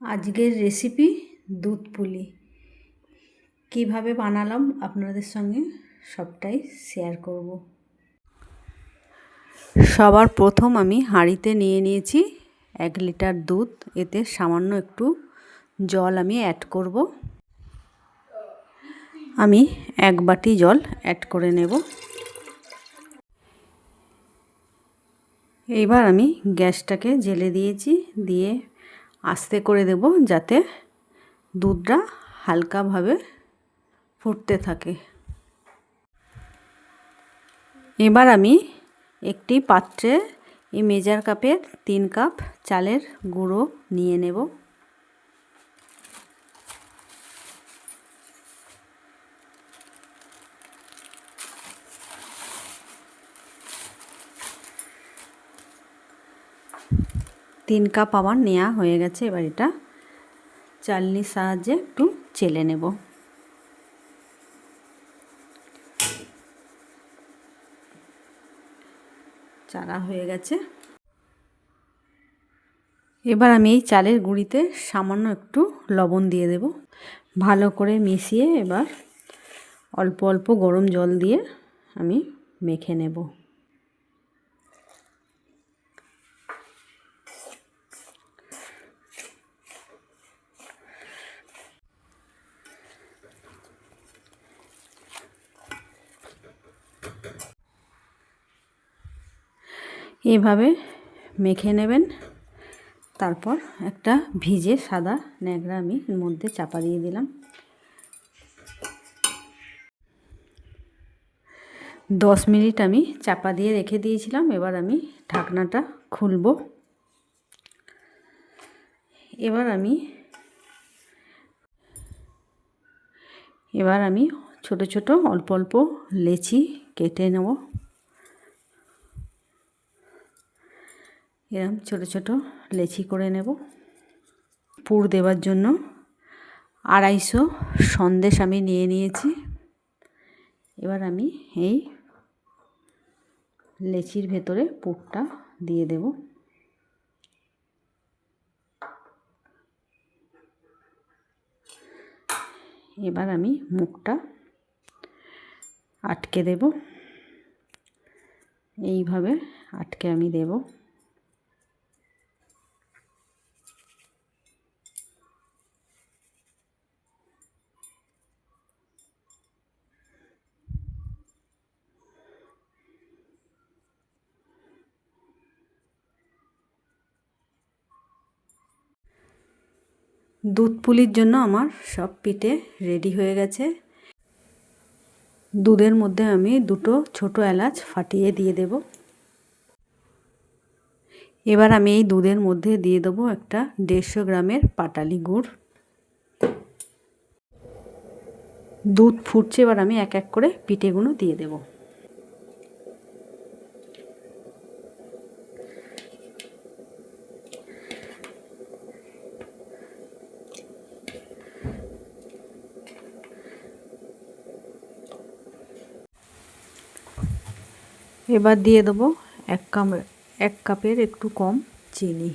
আজকের রেসিপি দুধ পুলি। কীভাবে বানালাম আপনাদের সঙ্গে সবটাই শেয়ার করব। সবার প্রথম আমি হাঁড়িতে নিয়ে নিয়েছি এক লিটার দুধ। এতে সামান্য একটু জল আমি অ্যাড করব। আমি এক বাটি জল অ্যাড করে নেব। এইবার আমি গ্যাসটাকে জেলে দিয়েছি। দিয়ে আস্তে করে দেব যাতে দুধটা হালকাভাবে ফুটতে থাকে। এবার আমি একটি পাত্রে এই মেজার কাপের তিন কাপ চালের গুঁড়ো নিয়ে নেব। তিন কাপ আমার নেওয়া হয়ে গেছে এবার এটা। চালনির সাহায্যে একটু চেলে নেব। চালা হয়ে গেছে। এবার আমি এই চালের গুঁড়িতে সামান্য একটু লবণ দিয়ে দেব। ভালো করে মিশিয়ে এবার অল্প অল্প গরম জল দিয়ে আমি মেখে নেব। এভাবে মেখে নেবেন। তারপর একটা ভিজে সাদা ন্যাকড়া আমি মধ্যে চাপা দিয়ে দিলাম। দশ মিনিট আমি চাপা দিয়ে রেখে দিয়েছিলাম। এবার আমি ঢাকনাটা খুলব। এবার আমি এবার আমি ছোট ছোট অল্প অল্প লেচি কেটে নেব। এরম ছোট ছোট লেচি করে নেব। পুর দেওয়ার জন্য আড়াইশো সন্দেশ আমি নিয়ে নিয়েছি। এবার আমি এই লেচির ভেতরে পুরটা দিয়ে দেব। এবার আমি মুখটা আটকে দেব। এইভাবে আটকে আমি দেব। দুধ পুলির জন্য আমার সব পিঠে রেডি হয়ে গেছে। দুধের মধ্যে আমি দুটো ছোট এলাচ ফাটিয়ে দিয়ে দেব। এবার আমি এই দুধের মধ্যে দিয়ে দেবো একটা দেড়শো গ্রামের পাটালি গুড়। দুধ ফুটছে, এবার আমি এক এক করে পিঠেগুলো দিয়ে দেবো। এবার দিয়ে দেবো এক কাপ এক কাপের একটু কম চিনি।